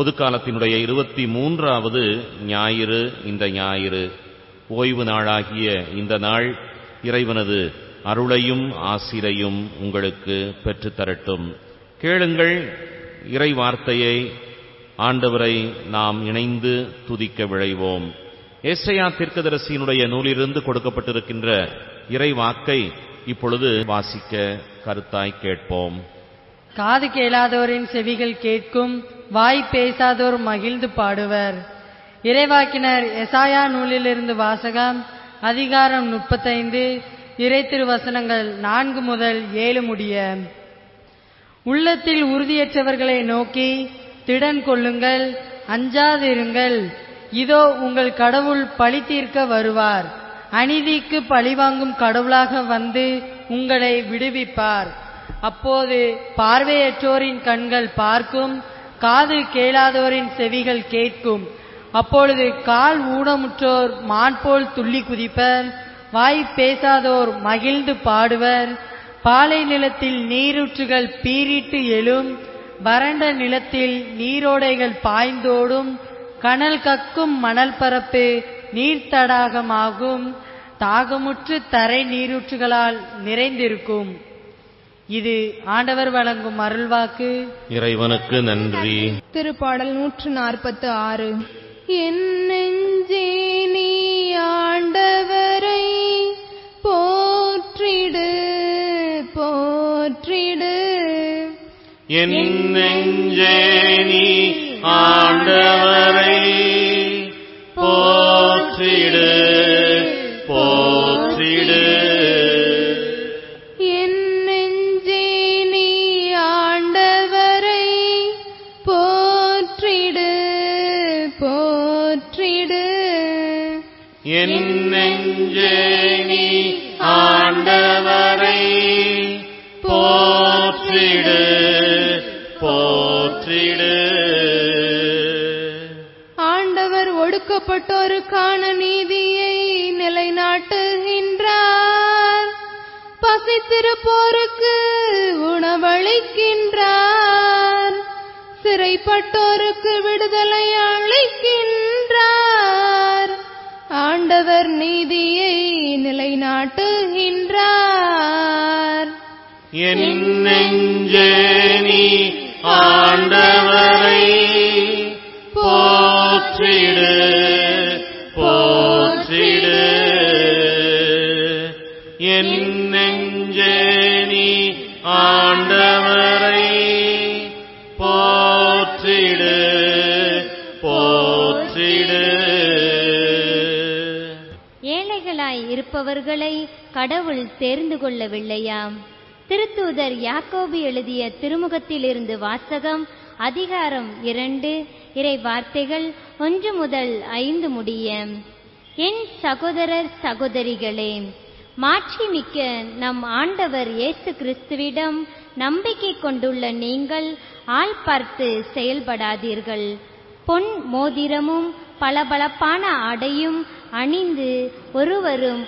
பொதுக்காலத்தினுடைய இருபத்தி மூன்றாவது ஞாயிறு இந்த ஞாயிறு. ஓய்வு நாளாகிய இந்த நாள் இறைவனது அருளையும் ஆசிரையும் உங்களுக்கு பெற்றுத்தரட்டும் கேளுங்கள் இறை வார்த்தையை ஆண்டவரை நாம் இணைந்து துதிக்க விழைவோம். ஏசையா தீர்க்கதரிசியினுடைய நூலிலிருந்து கொடுக்கப்பட்டிருக்கின்ற இறை வாக்கை இப்பொழுது வாசிக்க கருத்தாய் கேட்போம். காது கேளாதோரின் செவிகள் கேட்கும் வாய் பேசாதோர் மகிழ்ந்து பாடுவர். இறைவாக்கினர் எசாயா நூலிலிருந்து வாசகம் அதிகாரம் முப்பத்தைந்து இறை திருவசனங்கள் நான்கு முதல் ஏழு முடிய. உள்ளத்தில் உறுதியற்றவர்களை நோக்கி திடன் கொள்ளுங்கள் அஞ்சாதிருங்கள். இதோ உங்கள் கடவுள் பழி தீர்க்க வருவார். அநீதிக்கு பழிவாங்கும் கடவுளாக வந்து உங்களை விடுவிப்பார். அப்போது பார்வையற்றோரின் கண்கள் பார்க்கும் காது கேளாதோரின் செவிகள் கேட்கும். அப்பொழுது கால் ஊனமுற்றோர் மான்போல் துள்ளி குதிப்பர் வாய் பேசாதோர் மகிழ்ந்து பாடுவர். பாலை நிலத்தில் நீரூற்றுகள் பீரிட்டு எழும் வறண்ட நிலத்தில் நீரோடைகள் பாய்ந்தோடும் கனல் கக்கும் மணல் பரப்பு நீர்த்தடாகமாகும் தாகமுற்று தரை நீரூற்றுகளால் நிறைந்திருக்கும். இது ஆண்டவர் வழங்கும் அருள்வாக்கு. இறைவனுக்கு நன்றி. திருப்பாடல் நூற்று நாற்பத்து ஆறு என் நெஞ்சே நீ ஆண்டவரை போற்றிடு போற்றிடு. என் நெஞ்சே நீ ஆண்டவரை போற்றிடு போற்றிடு. ஆண்டவர் ஒடுக்கப்பட்டோருக்கான நீதியை நிலைநாட்டுகின்றார். பசித்திருப்போருக்கு உணவளிக்கின்றார். சிறைப்பட்டோருக்கு விடுதலை அளிக்கின்றார். ஆண்டவர் நீதியை நிலைநாட்டுகின்றார். என் நெஞ்சே நீ ஆண்டவரை போற்றிடு போற்றிடு. என் நெஞ்சே நீ ஆண்டவரை போற்றிடு போற்றிடு. ஏழைகளாய் இருப்பவர்களை கடவுள் தேர்ந்து கொள்ளவில்லையாம். திருத்தூதர் யாக்கோபு எழுதிய திருமுகத்திலிருந்து வாசகம் அதிகாரம் இரண்டு இறை வார்த்தைகள் ஒன்று முதல் ஐந்து முடிய என் சகோதரர் சகோதரிகளே மாட்சிமிக்க நம் ஆண்டவர் இயேசு கிறிஸ்துவிடம் நம்பிக்கை கொண்டுள்ள நீங்கள் ஆள் பார்த்து செயல்படாதீர்கள். பொன் மோதிரமும் பளபளப்பான ஆடையும் அணிந்து ஒருவரும்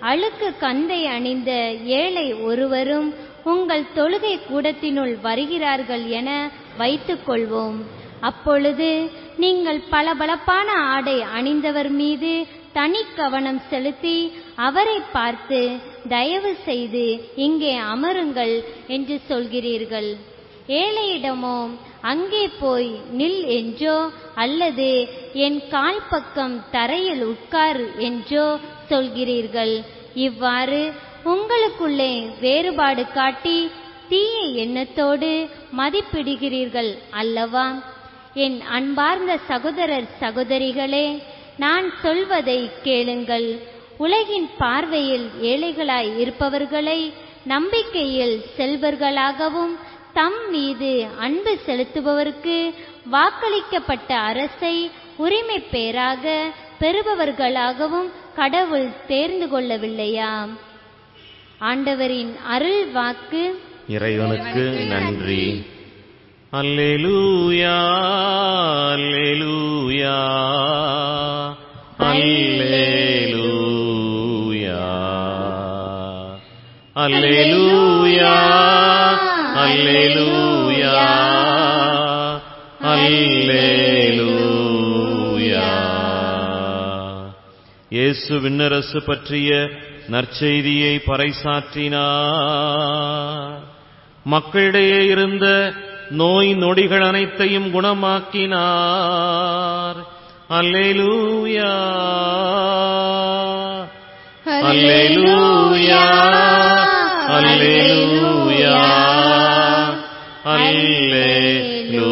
அழுக்கு கந்தை அணிந்த ஏழை ஒருவரும் உங்கள் தொழுகை கூடத்தினுள் வருகிறார்கள் என வைத்துக் கொள்வோம். அப்பொழுது நீங்கள் பளபளப்பான ஆடை அணிந்தவர் மீது தனி கவனம் செலுத்தி அவரை பார்த்து தயவு செய்து இங்கே அமருங்கள் என்று சொல்கிறீர்கள். ஏழையிடமோ அங்கே போய் நில் என்றோ அல்லது என் கால் பக்கம் தரையில் உட்கார் என்றோ சொல்கிறீர்கள். இவ்வாறு உங்களுக்குள்ளே வேறுபாடு காட்டி தீய எண்ணத்தோடு மதிப்பிடுகிறீர்கள் அல்லவா? என் அன்பார்ந்த சகோதரர் சகோதரிகளே நான் சொல்வதை கேளுங்கள். உலகின் பார்வையில் ஏழைகளாய் இருப்பவர்களை நம்பிக்கையில் செல்வர்களாகவும் தம் மீது அன்பு செலுத்துபவருக்கு வாக்களிக்கப்பட்ட அரசை உரிமை பேராக பெறுபவர்களாகவும் கடவுள் தேர்ந்து கொள்ளவில்லையா? ஆண்டவரின் அருள் வாக்கு. இறைவனுக்கு நன்றி. அல்லேலூயா அல்லேலூயா. அல்லேலூயா. அல்லேலூயா. அல்லேலூயா அல்லேலூயா இயேசு விண்ணரசு பற்றிய நற்செய்தியை பறைசாற்றினார். மக்களிடையே இருந்த நோய் நொடிகள் அனைத்தையும் குணமாக்கினார். அல்லேலூயா அல்லேலூயா அல்லேலூயா அல்லேலூயா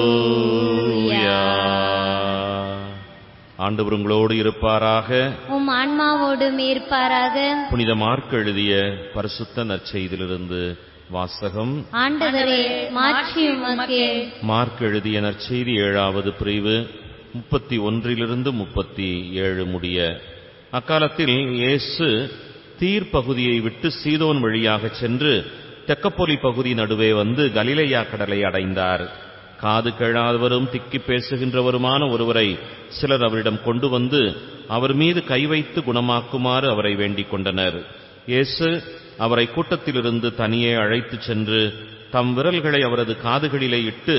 ஆண்டவர் உங்களோடு இருப்பாராக. உம் ஆன்மாவோடும் இருப்பாராக. புனித மார்க் எழுதிய பரிசுத்த நற்செய்தியிலிருந்து வாசகம். ஆண்டவரே மாற்றி உமக்கே. மார்க் எழுதிய நற்செய்தி ஏழாவது பிரிவு முப்பத்தி ஒன்றிலிருந்து முப்பத்தி ஏழு முடிய. அக்காலத்தில் இயேசு தீர் பகுதியை விட்டு சீதோன் வழியாகச் சென்று தெக்கப்பொலி பகுதி நடுவே வந்து கலிலையா கடலை அடைந்தார். காது கேளாதவரும் திக்கி பேசுகின்றவருமான ஒருவரை சிலர் அவரிடம் கொண்டு வந்து அவர் மீது கை வைத்து குணமாக்குமாறு அவரை வேண்டிக் கொண்டனர். இயேசு அவரை கூட்டத்திலிருந்து தனியே அழைத்துச் சென்று தம் விரல்களை அவரது காதுகளிலே இட்டு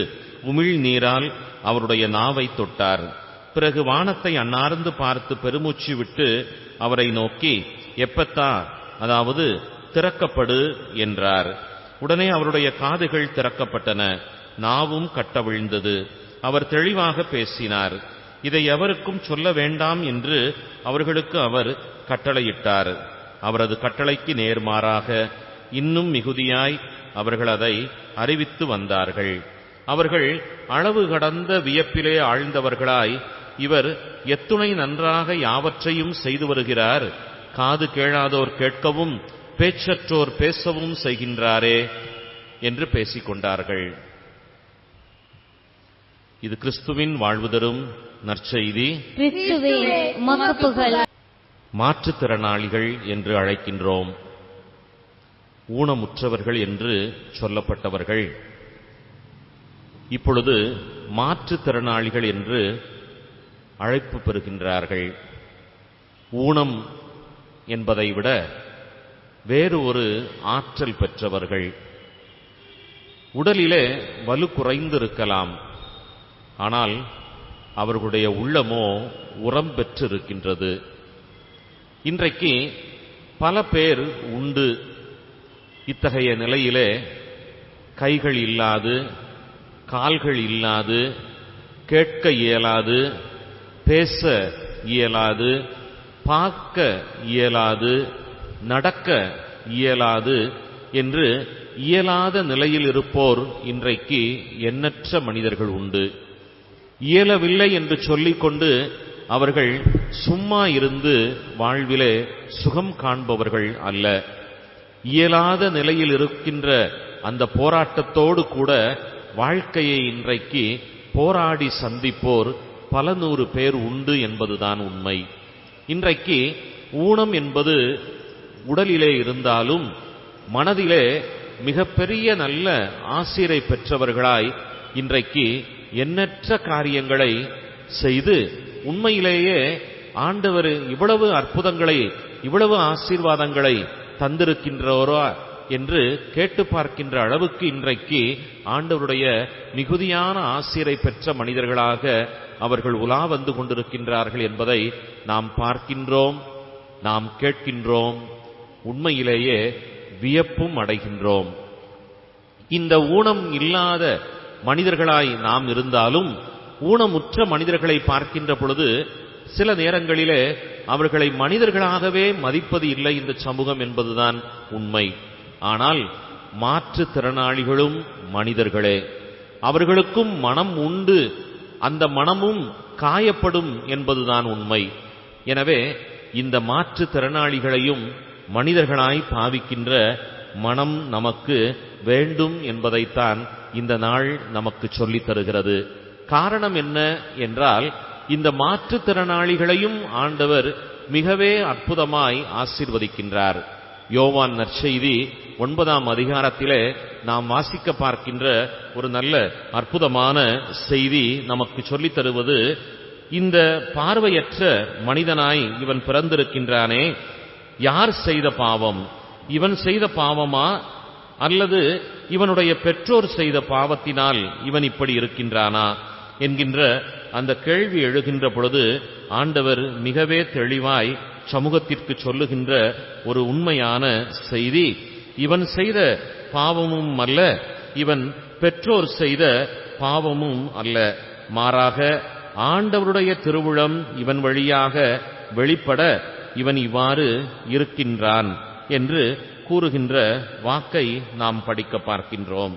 உமிழ் நீரால் அவருடைய நாவை தொட்டார். பிறகு வானத்தை அன்னார்ந்து பார்த்து பெருமூச்சு விட்டு அவரை நோக்கி எப்பத்தா அதாவது திறக்கப்படு என்றார். உடனே அவருடைய காதுகள் திறக்கப்பட்டன. நாவும் கட்டவிழ்ந்தது அவர் தெளிவாக பேசினார். இதை எவருக்கும் சொல்ல வேண்டாம் என்று அவர்களுக்கு அவர் கட்டளையிட்டார். அவரது கட்டளைக்கு நேர்மாறாக இன்னும் மிகுதியாய் அவர்கள் அதை அறிவித்து வந்தார்கள். அவர்கள் அளவு கடந்த வியப்பிலே ஆழ்ந்தவர்களாய் இவர் எத்துணை நன்றாக யாவற்றையும் செய்து வருகிறார் காது கேளாதோர் கேட்கவும் பேச்சற்றோர் பேசவும் செய்கின்றாரே என்று பேசிக் கொண்டார்கள். இது கிறிஸ்துவின் வாழ்வு தரும் நற்செய்தி. மாற்றுத்திறனாளிகள் என்று அழைக்கின்றோம். ஊனமுற்றவர்கள் என்று சொல்லப்பட்டவர்கள். இப்பொழுது மாற்றுத்திறனாளிகள் என்று அழைப்பு பெறுகின்றார்கள். ஊனம் என்பதை விட வேறு ஒரு ஆற்றல் பெற்றவர்கள் உடலிலே வலு குறைந்திருக்கலாம். ஆனால் அவர்களுடைய உள்ளமோ உரம் பெற்றிருக்கின்றது. இன்றைக்கு பல பேர் உண்டு. இத்தகைய நிலையிலே கைகள் இல்லாது கால்கள் இல்லாது கேட்க இயலாது பேச இயலாது பார்க்க இயலாது நடக்க இயலாது என்று இயலாத நிலையில் இருப்போர் இன்றைக்கு எண்ணற்ற மனிதர்கள் உண்டு. இயலவில்லை என்று சொல்லிக்கொண்டு அவர்கள் சும்மா இருந்து வாழ்விலே சுகம் காண்பவர்கள் அல்ல. இயலாத நிலையில் இருக்கின்ற அந்த போராட்டத்தோடு கூட வாழ்க்கையை இன்றைக்கு போராடி சந்திப்போர் பல நூறு பேர் உண்டு என்பதுதான் உண்மை. இன்றைக்கு ஊனம் என்பது உடலிலே இருந்தாலும் மனதிலே மிகப்பெரிய நல்ல ஆசிரை பெற்றவர்களாய் இன்றைக்கு எண்ணற்ற காரியங்களை செய்து உண்மையிலேயே ஆண்டவர் இவ்வளவு அற்புதங்களை இவ்வளவு ஆசீர்வாதங்களை தந்திருக்கின்றவரோ என்று கேட்டு பார்க்கின்ற அளவுக்கு இன்றைக்கு ஆண்டவருடைய மிகுதியான ஆசிரை பெற்ற மனிதர்களாக அவர்கள் உலா வந்து கொண்டிருக்கின்றார்கள் என்பதை நாம் பார்க்கின்றோம் நாம் கேட்கின்றோம் உண்மையிலேயே வியப்பும் அடைகின்றோம். இந்த ஊனம் இல்லாத மனிதர்களாய் நாம் இருந்தாலும் ஊனமுற்ற மனிதர்களை பார்க்கின்ற பொழுது சில நேரங்களிலே அவர்களை மனிதர்களாகவே மதிப்பது இல்லை இந்த சமூகம் என்பதுதான் உண்மை. ஆனால் மாற்றுத்திறனாளிகளும் மனிதர்களே அவர்களுக்கும் மனம் உண்டு அந்த மனமும் காயப்படும் என்பதுதான் உண்மை. எனவே இந்த மாற்றுத்திறனாளிகளையும் மனிதர்களாய் பாவிக்கின்ற மனம் நமக்கு வேண்டும் என்பதைத்தான் இந்த நாள் நமக்கு சொல்லித் தருகிறது. காரணம் என்ன என்றால் இந்த மாற்றுத்திறனாளிகளையும் ஆண்டவர் மிகவே அற்புதமாய் ஆசிர்வதிக்கின்றார். யோவான் நற்செய்தி ஒன்பதாம் அதிகாரத்திலே நாம் வாசிக்க பார்க்கின்ற ஒரு நல்ல அற்புதமான செய்தி நமக்கு சொல்லித் தருவது இந்த பார்வையற்ற மனிதனாய் இவன் பிறந்திருக்கின்றானே யார் செய்த பாவம்? இவன் செய்த பாவமா? அல்லது இவனுடைய பெற்றோர் செய்த பாவத்தினால் இவன் இப்படி இருக்கின்றானா? என்கின்ற அந்த கேள்வி எழுகின்ற பொழுது ஆண்டவர் மிகவே தெளிவாய் சமூகத்திற்கு சொல்லுகின்ற ஒரு உண்மையான செய்தி. இவன் செய்த பாவமும் அல்ல இவன் பெற்றோர் செய்த பாவமும் அல்ல. மாறாக ஆண்டவருடைய திருவுளம் இவன் வழியாக வெளிப்பட இவன் இவ்வாறு இருக்கின்றான் என்று கூறுகின்ற வாக்கை நாம் படிக்க பார்க்கின்றோம்.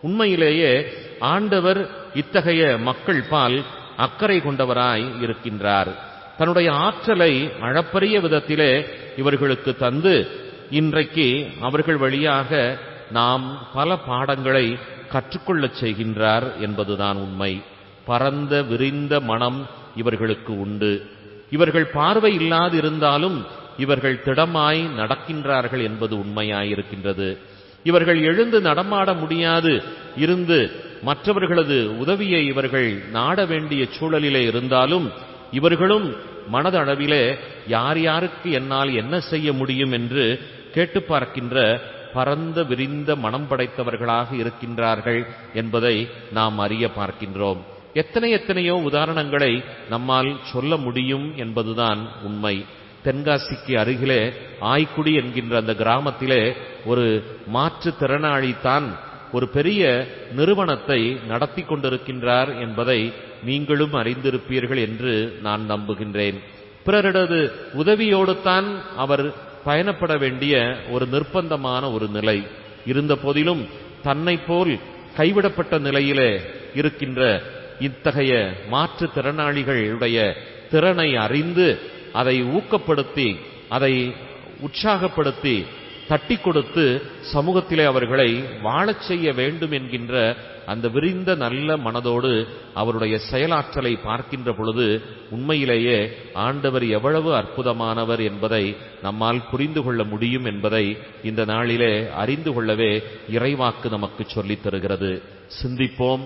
உண்மையிலேயே ஆண்டவர் இத்தகைய மக்கள் பால் அக்கறை கொண்டவராய் இருக்கின்றார். தன்னுடைய ஆற்றலை அளப்பரிய விதத்திலே இவர்களுக்கு தந்து இன்றைக்கு அவர்கள் வழியாக நாம் பல பாடங்களை கற்றுக்கொள்ளச் செய்கின்றார் என்பதுதான் உண்மை. பரந்த விரிந்த மனம் இவர்களுக்கு உண்டு. இவர்கள் பார்வை இல்லாதிருந்தாலும் இவர்கள் திடமாய் நடக்கின்றார்கள் என்பது உண்மையாயிருக்கின்றது. இவர்கள் எழுந்து நடமாட முடியாது இருந்து மற்றவர்களது உதவியை இவர்கள் நாட வேண்டிய சூழலிலே இருந்தாலும் இவர்களும் மனதளவிலே யார் யாருக்கு என்னால் என்ன செய்ய முடியும் என்று கேட்டு பார்க்கின்ற பரந்த விரிந்த மனம் படைத்தவர்களாக இருக்கின்றார்கள் என்பதை நாம் அறிய பார்க்கின்றோம். எத்தனை எத்தனையோ உதாரணங்களை நம்மால் சொல்ல முடியும் என்பதுதான் உண்மை. தென்காசிக்கு அருகிலே ஆய்க்குடி என்கின்ற அந்த கிராமத்திலே ஒரு மாற்றுத்திறனாளி தான் ஒரு பெரிய நிறுவனத்தை நடத்தி கொண்டிருக்கின்றார் என்பதை நீங்களும் அறிந்திருப்பீர்கள் என்று நான் நம்புகின்றேன். பிறரிடது உதவியோடு தான் அவர் பயணப்பட வேண்டிய ஒரு நிர்பந்தமான ஒரு நிலை. இருந்த போதிலும் தன்னை போல் கைவிடப்பட்ட நிலையிலே இருக்கின்ற இத்தகைய மாற்றுத்திறனாளிகளுடைய திறனை அறிந்து அதை ஊக்கப்படுத்தி அதை உற்சாகப்படுத்தி தட்டி கொடுத்து சமூகத்திலே அவர்களை வாழச் செய்ய வேண்டும் என்கின்ற அந்த விரிந்த நல்ல மனதோடு அவருடைய செயலாற்றலை பார்க்கின்ற பொழுது உண்மையிலேயே ஆண்டவர் எவ்வளவு அற்புதமானவர் என்பதை நம்மால் புரிந்து கொள்ள முடியும் என்பதை இந்த நாளிலே அறிந்து கொள்ளவே இறைவாக்கு நமக்கு சொல்லித் தருகிறது. சிந்திப்போம்.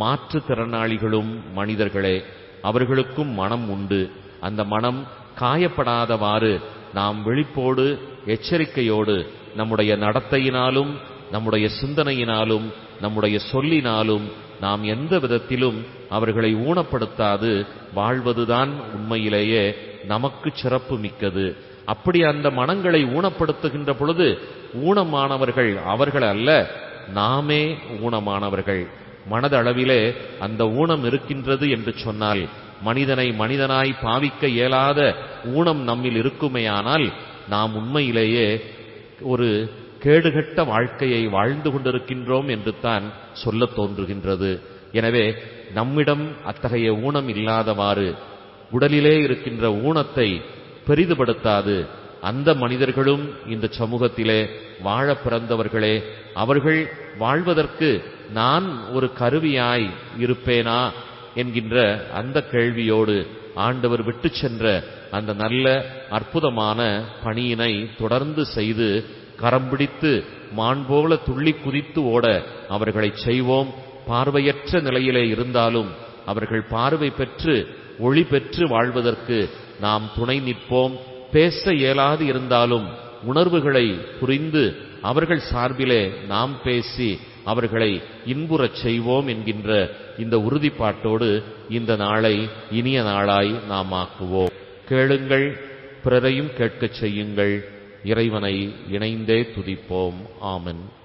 மாற்றுத்திறனாளிகளும் மனிதர்களே அவர்களுக்கும் மனம் உண்டு. அந்த மனம் காயப்படாதவாறு நாம் வெளிப்போடு எச்சரிக்கையோடு நம்முடைய நடத்தையினாலும் நம்முடைய சிந்தனையினாலும் நம்முடைய சொல்லினாலும் நாம் எந்த விதத்திலும் அவர்களை ஊனப்படுத்தாது. வாழ்வதுதான் உண்மையிலேயே நமக்கு சிறப்பு மிக்கது. அப்படி அந்த மனங்களை ஊனப்படுத்துகின்ற பொழுது ஊனமானவர்கள் அவர்கள் அல்ல நாமே ஊனமானவர்கள். மனதளவிலே அந்த ஊனம் இருக்கின்றது என்று சொன்னால் மனிதனை மனிதனாய் பாவிக்க இயலாத ஊனம் நம்மில் இருக்குமேயானால் நாம் உண்மையிலேயே ஒரு கேடுகட்ட வாழ்க்கையை வாழ்ந்து கொண்டிருக்கின்றோம் என்று தான் சொல்ல தோன்றுகின்றது. எனவே நம்மிடம் அத்தகைய ஊனம் இல்லாதவாறு உடலிலே இருக்கின்ற ஊனத்தை பெரிதுபடுத்தாது. அந்த மனிதர்களும் இந்த சமூகத்திலே வாழ பிறந்தவர்களே அவர்கள் வாழ்வதற்கு நான் ஒரு கருவியாய் இருப்பேனா? என்கின்ற அந்த கேள்வியோடு ஆண்டவர் விட்டு சென்ற அந்த நல்ல அற்புதமான பணியினை தொடர்ந்து செய்து கரம் பிடித்து மான் போல துள்ளி குதித்து ஓட அவர்களை செய்வோம். பார்வையற்ற நிலையிலே இருந்தாலும் அவர்கள் பார்வை பெற்று ஒளி பெற்று வாழ்வதற்கு நாம் துணை நிற்போம். பேச இயலாது இருந்தாலும் உணர்வுகளை புரிந்து அவர்கள் சார்பிலே நாம் பேசி அவர்களை இன்புறச் செய்வோம் என்கின்ற இந்த உறுதிப்பாட்டோடு இந்த நாளை இனிய நாளாய் நாம் ஆக்குவோம். கேளுங்கள் பிறரையும் கேட்கச் செய்யுங்கள். இறைவனை இணைந்தே துதிப்போம். ஆமன்.